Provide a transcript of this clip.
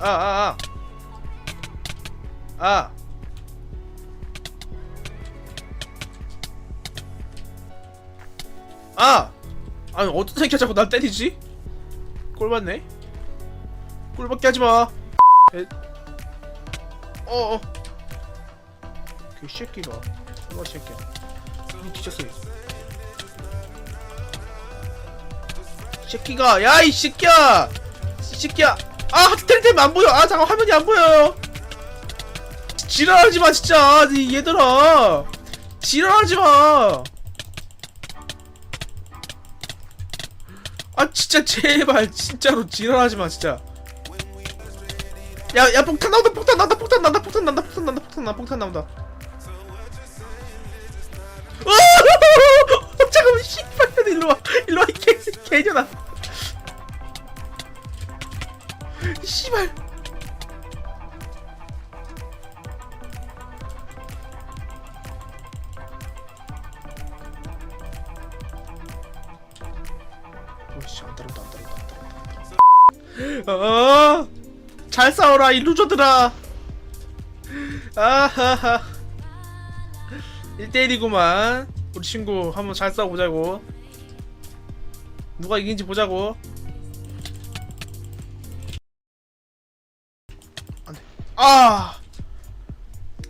아, 아, 아. 아. 아! 아니, 어떤 새끼가 자꾸 날 때리지? 꼴 받네? 꼴밖에 하지 마. 에... 어, 어. 그 새끼가. 이거 새끼야. 이 뒤졌어. 이 새끼가. 야, 이 새끼야! 이 새끼야! 아, 텔템 안 보여! 아, 잠깐 화면이 안 보여요! 지랄하지 마, 진짜! 이 얘들아! 지랄하지 마! 아, 진짜, 제발, 진짜로 지랄하지 마, 진짜. 야, 야, 폭탄 나온다, 폭탄 나온다, 폭탄 나온다, 폭탄 나온다, 폭탄 나온다, 폭탄 나온다, 폭탄 나온다. 어! 잠깐만, 씨발, 일로 와, 일로 와, 이 개, 개년아. 씨발. 오씨, 안 따른다, 안 따른다, 안 따른다. 어, 잘 싸워라, 이 루저들아. 아하하. 1대1이구만. 우리 친구 한번 잘 싸워보자고. 누가 이긴지 보자고. 아.